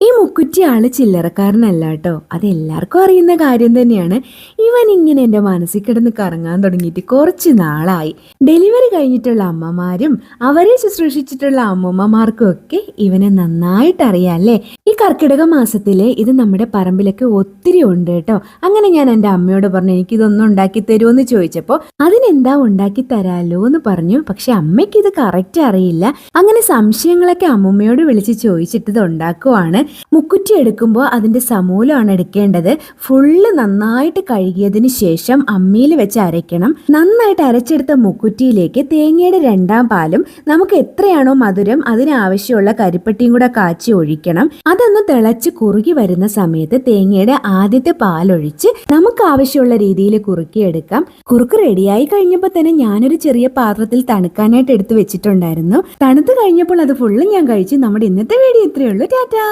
ഈ മുക്കുറ്റി ആൾ ചില്ലറക്കാരനല്ല കേട്ടോ അതെല്ലാവർക്കും അറിയുന്ന കാര്യം തന്നെയാണ്. ഇവൻ ഇങ്ങനെ എന്റെ മനസ്സിൽ കിടന്ന് കറങ്ങാൻ തുടങ്ങിയിട്ട് കുറച്ച് നാളായി. ഡെലിവറി കഴിഞ്ഞിട്ടുള്ള അമ്മമാരും അവരെ ശുശ്രൂഷിച്ചിട്ടുള്ള അമ്മമ്മമാർക്കും ഒക്കെ ഇവനെ നന്നായിട്ട് അറിയാം അല്ലേ? ഈ കർക്കിടക മാസത്തിലെ ഇത് നമ്മുടെ പറമ്പിലൊക്കെ ഒത്തിരി ഉണ്ട് കേട്ടോ. അങ്ങനെ ഞാൻ എന്റെ അമ്മയോട് പറഞ്ഞു എനിക്കിതൊന്നും ഉണ്ടാക്കി തരുമെന്ന് ചോദിച്ചപ്പോൾ അതിനെന്താ ഉണ്ടാക്കി തരാലോ എന്ന് പറഞ്ഞു. പക്ഷെ അമ്മയ്ക്ക് ഇത് കറക്റ്റ് അറിയില്ല. അങ്ങനെ സംശയങ്ങളൊക്കെ അമ്മമ്മയോട് വിളിച്ച് ചോദിച്ചിട്ട് ഇത് ഉണ്ടാക്കുവാണ്. മുക്കുറ്റി എടുക്കുമ്പോൾ അതിന്റെ സമൂലമാണ് എടുക്കേണ്ടത്. ഫുള്ള് നന്നായിട്ട് കഴുകിയതിന് ശേഷം അമ്മിയിൽ വെച്ച് അരയ്ക്കണം. നന്നായിട്ട് അരച്ചെടുത്ത മുക്കുറ്റിയിലേക്ക് തേങ്ങയുടെ രണ്ടാം പാലും നമുക്ക് എത്രയാണോ മധുരം അതിനാവശ്യമുള്ള കരിപ്പട്ടിയും കൂടെ കാച്ചി ഒഴിക്കണം. അതൊന്ന് തിളച്ച് കുറുകി വരുന്ന സമയത്ത് തേങ്ങയുടെ ആദ്യത്തെ പാലൊഴിച്ച് നമുക്ക് ആവശ്യമുള്ള രീതിയിൽ കുറുക്കിയെടുക്കാം. കുറുക്ക് റെഡിയായി കഴിഞ്ഞപ്പോൾ തന്നെ ഞാനൊരു ചെറിയ പാത്രത്തിൽ തണുക്കാനായിട്ട് എടുത്തു വെച്ചിട്ടുണ്ടായിരുന്നു. തണുത്ത് കഴിഞ്ഞപ്പോൾ അത് ഫുള്ള് ഞാൻ കഴിച്ച്. നമ്മുടെ ഇന്നത്തെ വീഡിയോ ഇത്രയേ ഉള്ളൂ. ടാറ്റാ!